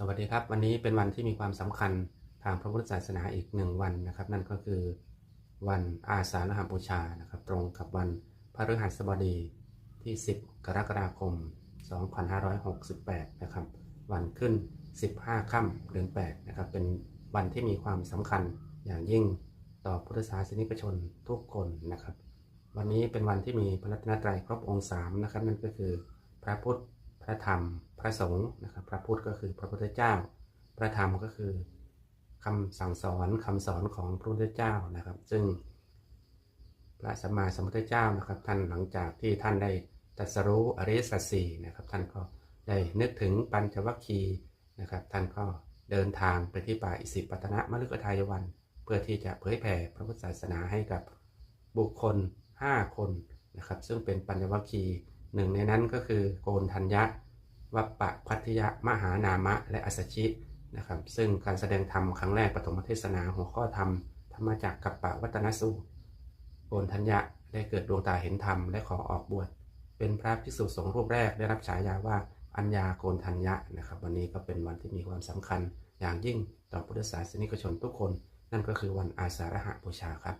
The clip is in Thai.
สวัสดีครับ วันนี้เป็นวันที่มีความสำคัญทางพระพุทธศาสนาอีกหนึ่งวันนะครับ นั่นก็คือวันอาสาฬหบูชานะครับ ตรงกับวันพฤหัสบดีที่ 10 กรกฎาคม 2568 นะครับ วันขึ้น 15 ค่ำเดือน 8 นะครับ เป็นวันที่มีความสำคัญอย่างยิ่งต่อพุทธศาสนิกชนทุกคนนะครับ วันนี้เป็นวันที่มีพระรัตนตรัยครบองค์สามนะครับ นั่นก็คือพระพุทธ ระธรรม พระสงฆ์นะครับ พระพุทธก็คือพระพุทธเจ้า พระธรรมก็คือคำสั่งสอนคำสอนของพระพุทธเจ้านะครับ ซึ่งพระสัมมาสัมพุทธเจ้านะครับ ท่านหลังจากที่ท่านได้ตรัสรู้อริยสัจสี่นะครับ ท่านก็ได้นึกถึงปัญจวัคคีย์นะครับ ท่านก็เดินทางไปที่ป่าอิสิปตนะมฤคทายวัน เพื่อที่จะเผยแผ่พระพุทธศาสนาให้กับบุคคล 5 คนนะครับ ซึ่งเป็นปัญจวัคคีย์ หนึ่งในนั้นก็คือโกนทัญญะวัปปะพัทยะมหานามะ และอสชินะครับซึ่งการแสดงธรรมครั้งแรกปฐมเทศนาหัวข้อธรรมธรรมจากกัปปะวัตนสูตรโกนทัญญะได้เกิดดวงตาเห็นธรรมและขอออกบวชเป็นพระภิกษุสงฆ์รูปแรกได้รับฉายาว่าอัญญาโกนทัญญะนะครับวันนี้ก็เป็นวันที่มีความสำคัญอย่างยิ่งต่อพุทธศาสนิกชนทุกคน นั่นก็คือวันอาสาฬหบูชาครับ